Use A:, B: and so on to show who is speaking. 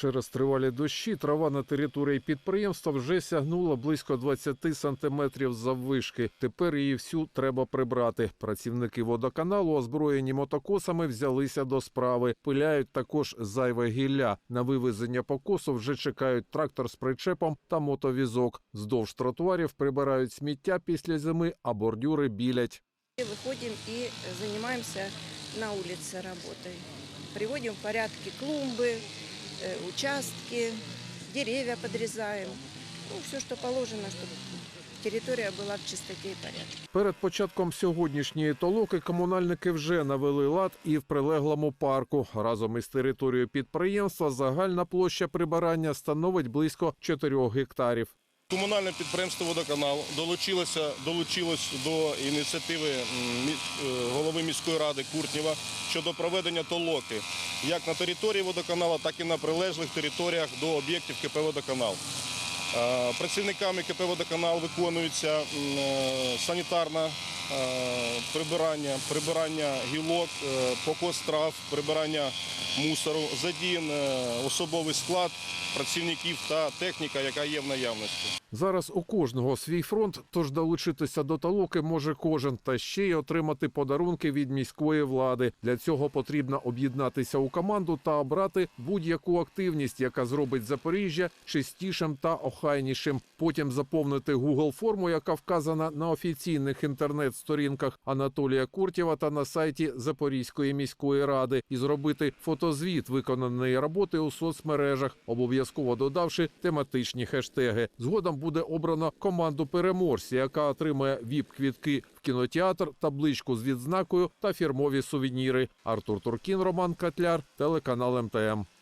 A: Через тривалі дощі трава на території підприємства вже сягнула близько 20 сантиметрів заввишки. Тепер її всю треба прибрати. Працівники водоканалу, озброєні мотокосами, взялися до справи. Пиляють також зайве гілля. На вивезення покосу вже чекають трактор з причепом та мотовізок. Здовж тротуарів прибирають сміття після зими, а бордюри білять.
B: Выходим и занимаемся на улице работой. Приводим в порядке клумбы, э, участки, деревья подрезаем. Ну, все, что положено, чтобы территория была в чистоте и порядке.
A: Перед початком сьогоднішньої толоки комунальники вже навели лад і в прилеглому парку. Разом із територією підприємства загальна площа прибирання становить близько 4 гектарів.
C: Комунальне підприємство «Водоканал» долучилося, долучилось до ініціативи е, голови міської ради Куртнєва щодо проведення толоки як на території водоканалу, так і на прилежних територіях до об'єктів КП «Водоканал». Е, Працівниками КП «Водоканал» виконується е, санітарне прибирання, прибирання гілок, е, покос трав, прибирання мусору, задіян особовий склад працівників та техніка, яка є в наявності.
A: Зараз у кожного свій фронт, тож долучитися до толоки може кожен, та ще й отримати подарунки від міської влади. Для цього потрібно об'єднатися у команду та обрати будь-яку активність, яка зробить Запоріжжя чистішим та охайнішим. Потім заповнити Google форму, яка вказана на офіційних інтернет-сторінках Анатолія Куртєва та на сайті Запорізької міської ради, і зробити фотозвіт виконаної роботи у соцмережах, обов'язково додавши тематичні хештеги. Згодом буде обрано команду переможця, яка отримає віп-квітки в кінотеатр, табличку з відзнакою та фірмові сувеніри. Артур Туркін, Роман Котляр, телеканал МТМ.